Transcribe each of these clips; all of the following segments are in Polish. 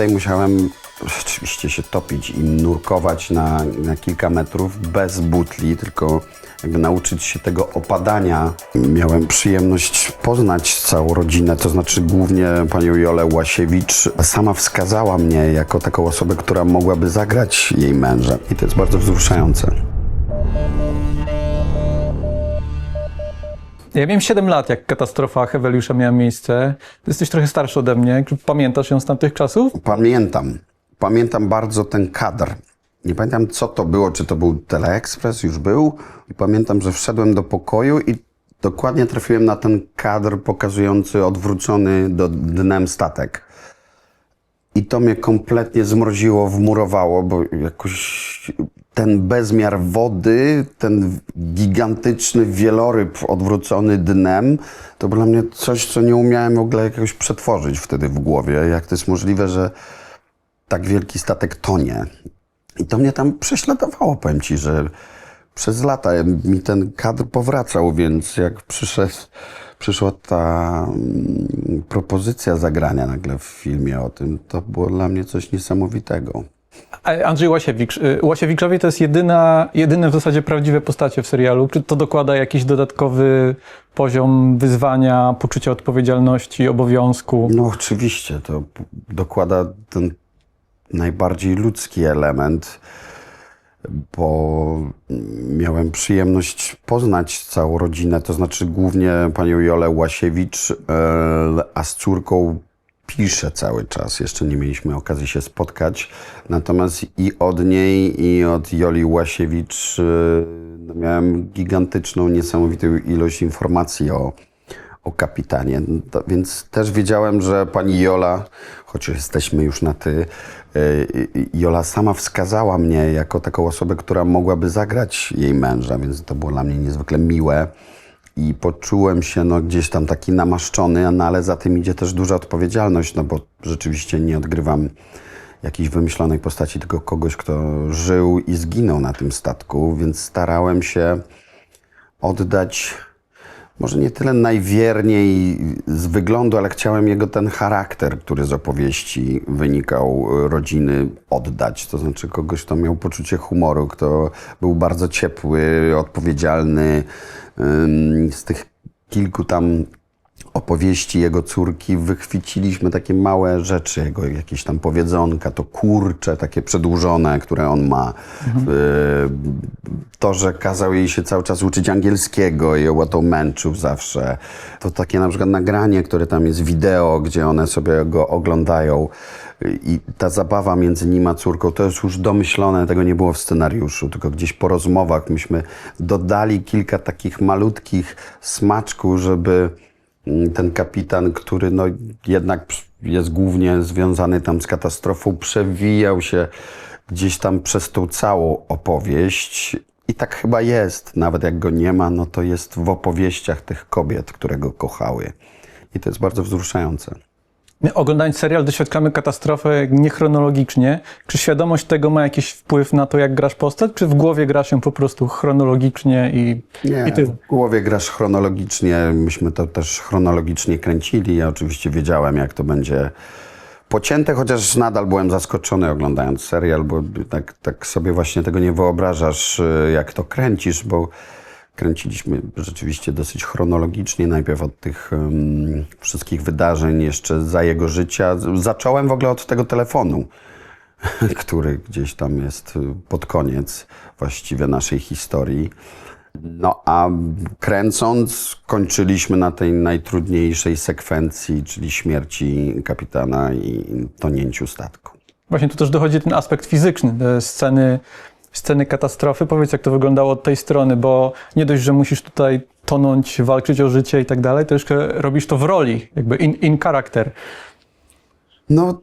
tutaj musiałem rzeczywiście się topić i nurkować na, na kilka metrów bez butli, tylko jakby nauczyć się tego opadania. Miałem przyjemność poznać całą rodzinę, to znaczy głównie panią Jolę Łasiewicz. Sama wskazała mnie jako taką osobę, która mogłaby zagrać jej męża. I to jest bardzo wzruszające. Ja miałem 7 lat, jak katastrofa Heweliusza miała miejsce. Ty jesteś trochę starszy ode mnie. Pamiętasz ją z tamtych czasów? Pamiętam. Pamiętam bardzo ten kadr. Nie pamiętam, co to było, czy to był Teleekspres, już był. I pamiętam, że wszedłem do pokoju i dokładnie trafiłem na ten kadr pokazujący odwrócony do dnem statek. I to mnie kompletnie zmroziło, wmurowało, bo jakoś ten bezmiar wody, ten gigantyczny wieloryb odwrócony dnem, to było dla mnie coś, co nie umiałem w ogóle jakoś przetworzyć wtedy w głowie. Jak to jest możliwe, że tak wielki statek tonie. I to mnie tam prześladowało, powiem ci, że przez lata mi ten kadr powracał, więc jak przyszedł, przyszła ta mm, propozycja zagrania nagle w filmie o tym, to było dla mnie coś niesamowitego. Andrzej Łasiewicz. Y, Łasiewiczowie to jest jedyna, jedyne w zasadzie prawdziwe postacie w serialu. Czy to dokłada jakiś dodatkowy poziom wyzwania, poczucia odpowiedzialności, obowiązku? No oczywiście, to dokłada ten najbardziej ludzki element, bo miałem przyjemność poznać całą rodzinę, to znaczy głównie panią Jolę Łasiewicz, e, a z córką piszę cały czas. Jeszcze nie mieliśmy okazji się spotkać. Natomiast i od niej, i od Joli Łasiewicz no, miałem gigantyczną, niesamowitą ilość informacji o, o kapitanie. To, więc też wiedziałem, że pani Jola, choć jesteśmy już na ty, y, y, Jola sama wskazała mnie jako taką osobę, która mogłaby zagrać jej męża, więc to było dla mnie niezwykle miłe. I poczułem się no, gdzieś tam taki namaszczony, no, ale za tym idzie też duża odpowiedzialność, no bo rzeczywiście nie odgrywam jakiejś wymyślonej postaci, tylko kogoś, kto żył i zginął na tym statku, więc starałem się oddać może nie tyle najwierniej z wyglądu, ale chciałem jego ten charakter, który z opowieści wynikał, rodziny oddać. To znaczy kogoś, kto miał poczucie humoru, kto był bardzo ciepły, odpowiedzialny. Z tych kilku tam opowieści jego córki wychwyciliśmy takie małe rzeczy, jego jakieś tam powiedzonka, to kurcze takie przedłużone, które on ma. Y, To, że kazał jej się cały czas uczyć angielskiego i ją o to męczył zawsze. To takie na przykład nagranie, które tam jest wideo, gdzie one sobie go oglądają. I ta zabawa między nim a córką to jest już domyślone, tego nie było w scenariuszu, tylko gdzieś po rozmowach myśmy dodali kilka takich malutkich smaczków, żeby ten kapitan, który no jednak jest głównie związany tam z katastrofą, przewijał się gdzieś tam przez tą całą opowieść. I tak chyba jest. Nawet jak go nie ma, no to jest w opowieściach tych kobiet, które go kochały. I to jest bardzo wzruszające. My oglądając serial doświadczamy katastrofy niechronologicznie. Czy świadomość tego ma jakiś wpływ na to, jak grasz postać, czy w głowie grasz ją po prostu chronologicznie i, Nie, i ty? w głowie grasz chronologicznie. Myśmy to też chronologicznie kręcili. Ja oczywiście wiedziałem, jak to będzie pocięte, chociaż nadal byłem zaskoczony oglądając serial, bo tak, tak sobie właśnie tego nie wyobrażasz, y, jak to kręcisz, bo kręciliśmy rzeczywiście dosyć chronologicznie, najpierw od tych um, wszystkich wydarzeń jeszcze za jego życia. Zacząłem w ogóle od tego telefonu który gdzieś tam jest y, pod koniec właściwie naszej historii. No a kręcąc, kończyliśmy na tej najtrudniejszej sekwencji, czyli śmierci kapitana i tonięciu statku. Właśnie tu też dochodzi ten aspekt fizyczny, te sceny, sceny katastrofy. Powiedz, jak to wyglądało od tej strony, bo nie dość, że musisz tutaj tonąć, walczyć o życie i tak dalej, to jeszcze robisz to w roli, jakby in, in character. No,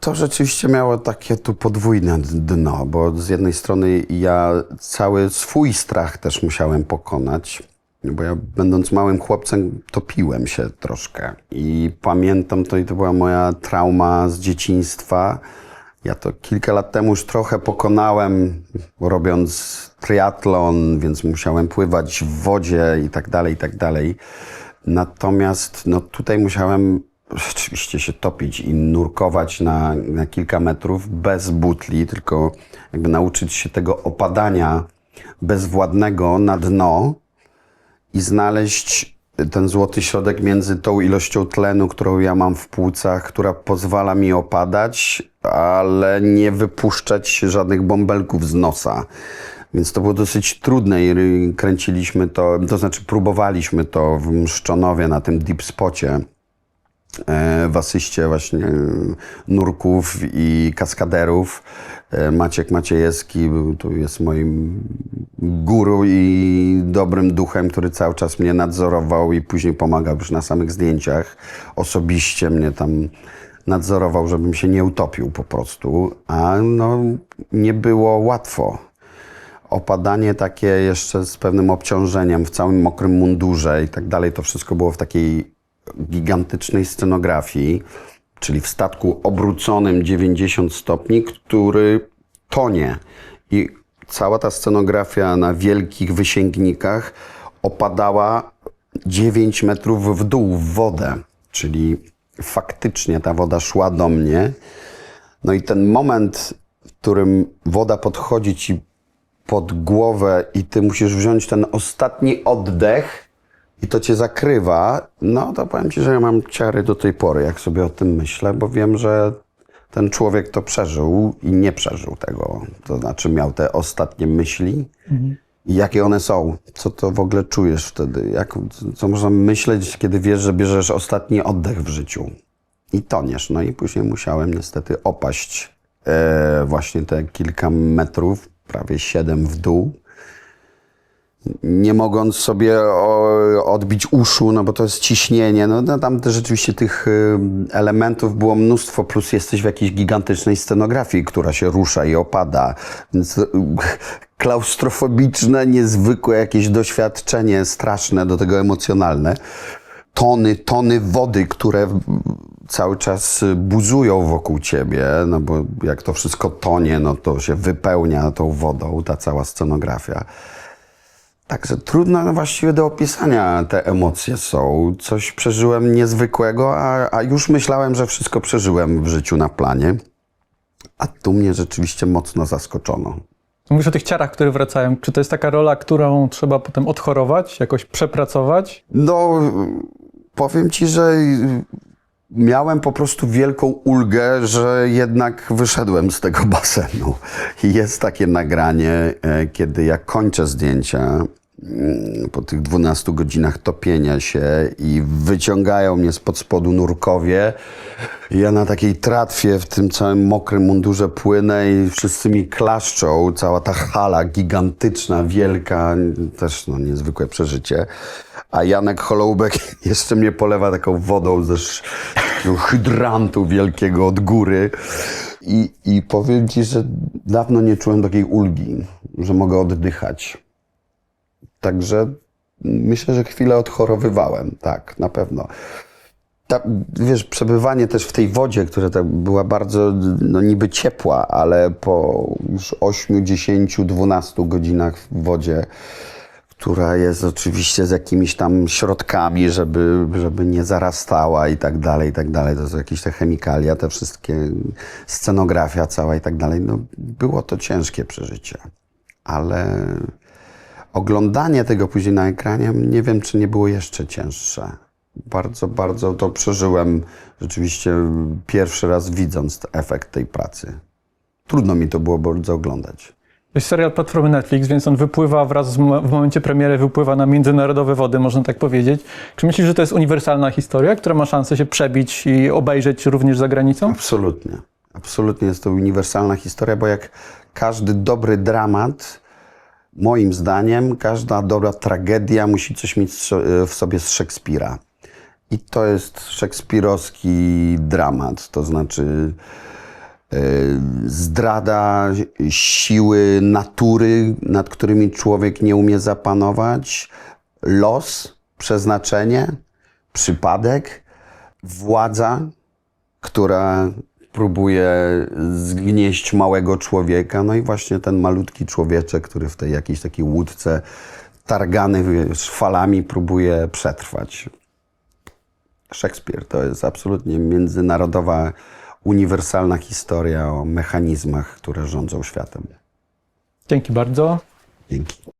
to rzeczywiście miało takie tu podwójne dno, bo z jednej strony ja cały swój strach też musiałem pokonać, bo ja będąc małym chłopcem topiłem się troszkę i pamiętam to i to była moja trauma z dzieciństwa. Ja to kilka lat temu już trochę pokonałem, robiąc triatlon, więc musiałem pływać w wodzie i tak dalej, i tak dalej. Natomiast no, tutaj musiałem rzeczywiście się topić i nurkować na, na kilka metrów bez butli, tylko jakby nauczyć się tego opadania bezwładnego na dno i znaleźć ten złoty środek między tą ilością tlenu, którą ja mam w płucach, która pozwala mi opadać, ale nie wypuszczać żadnych bąbelków z nosa. Więc to było dosyć trudne i kręciliśmy to, to znaczy próbowaliśmy to w Mszczonowie na tym deep spocie w asyście właśnie e, nurków i kaskaderów. E, Maciek Maciejewski tu jest moim guru i dobrym duchem, który cały czas mnie nadzorował i później pomagał już na samych zdjęciach. Osobiście mnie tam nadzorował, żebym się nie utopił po prostu, a no nie było łatwo opadanie takie jeszcze z pewnym obciążeniem w całym mokrym mundurze i tak dalej. To wszystko było w takiej gigantycznej scenografii, czyli w statku obróconym 90 stopni, który tonie. I cała ta scenografia na wielkich wysięgnikach opadała 9 metrów w dół w wodę, czyli faktycznie ta woda szła do mnie. No i ten moment, w którym woda podchodzi ci pod głowę i ty musisz wziąć ten ostatni oddech i to cię zakrywa, no to powiem ci, że ja mam ciary do tej pory, jak sobie o tym myślę, bo wiem, że ten człowiek to przeżył i nie przeżył tego. To znaczy miał te ostatnie myśli. I jakie one są? Co to w ogóle czujesz wtedy? Jak, co można myśleć, kiedy wiesz, że bierzesz ostatni oddech w życiu? I toniesz. No i później musiałem niestety opaść e, właśnie te kilka metrów, prawie siedem w dół. Nie mogąc sobie odbić uszu, no bo to jest ciśnienie. No, no tam też rzeczywiście tych y, elementów było mnóstwo, plus jesteś w jakiejś gigantycznej scenografii, która się rusza i opada. Więc y, klaustrofobiczne, niezwykłe jakieś doświadczenie, straszne, do tego emocjonalne tony, tony wody, które cały czas buzują wokół ciebie, no bo jak to wszystko tonie, no to się wypełnia tą wodą, ta cała scenografia. Także trudno właściwie do opisania te emocje są. Coś przeżyłem niezwykłego, a, a już myślałem, że wszystko przeżyłem w życiu na planie. A tu mnie rzeczywiście mocno zaskoczono. Mówisz o tych ciarach, które wracają. Czy to jest taka rola, którą trzeba potem odchorować, jakoś przepracować? No, powiem ci, że miałem po prostu wielką ulgę, że jednak wyszedłem z tego basenu. Jest takie nagranie, e, kiedy ja kończę zdjęcia mm, po tych 12 godzinach topienia się i wyciągają mnie spod spodu nurkowie. Ja na takiej tratwie w tym całym mokrym mundurze płynę i wszyscy mi klaszczą. Cała ta hala gigantyczna, wielka, też no, niezwykłe przeżycie. A Janek Holoubek jeszcze mnie polewa taką wodą ze takiego hydrantu wielkiego od góry. I, I powiem ci, że dawno nie czułem takiej ulgi, że mogę oddychać. Także myślę, że chwilę odchorowywałem, tak, na pewno. Ta, wiesz, przebywanie też w tej wodzie, która była bardzo no, niby ciepła, ale po już 8, 10, 12 godzinach w wodzie, która jest oczywiście z jakimiś tam środkami, żeby, żeby nie zarastała i tak dalej, i tak dalej. To są jakieś te chemikalia, te wszystkie, scenografia cała i tak dalej. No, było to ciężkie przeżycie, ale oglądanie tego później na ekranie, nie wiem, czy nie było jeszcze cięższe. Bardzo, bardzo to przeżyłem rzeczywiście pierwszy raz widząc efekt tej pracy. Trudno mi to było bardzo oglądać. To jest serial platformy Netflix, więc on wypływa wraz z, w momencie premiery, wypływa na międzynarodowe wody, można tak powiedzieć. Czy myślisz, że to jest uniwersalna historia, która ma szansę się przebić i obejrzeć również za granicą? Absolutnie. Absolutnie jest to uniwersalna historia, bo jak każdy dobry dramat, moim zdaniem, każda dobra tragedia musi coś mieć w sobie z Szekspira. I to jest szekspirowski dramat, to znaczy zdrada siły natury, nad którymi człowiek nie umie zapanować, los, przeznaczenie, przypadek, władza, która próbuje zgnieść małego człowieka, no i właśnie ten malutki człowieczek, który w tej jakiejś takiej łódce targany falami próbuje przetrwać. Szekspir to jest absolutnie międzynarodowa, uniwersalna historia o mechanizmach, które rządzą światem. Dzięki bardzo. Dzięki.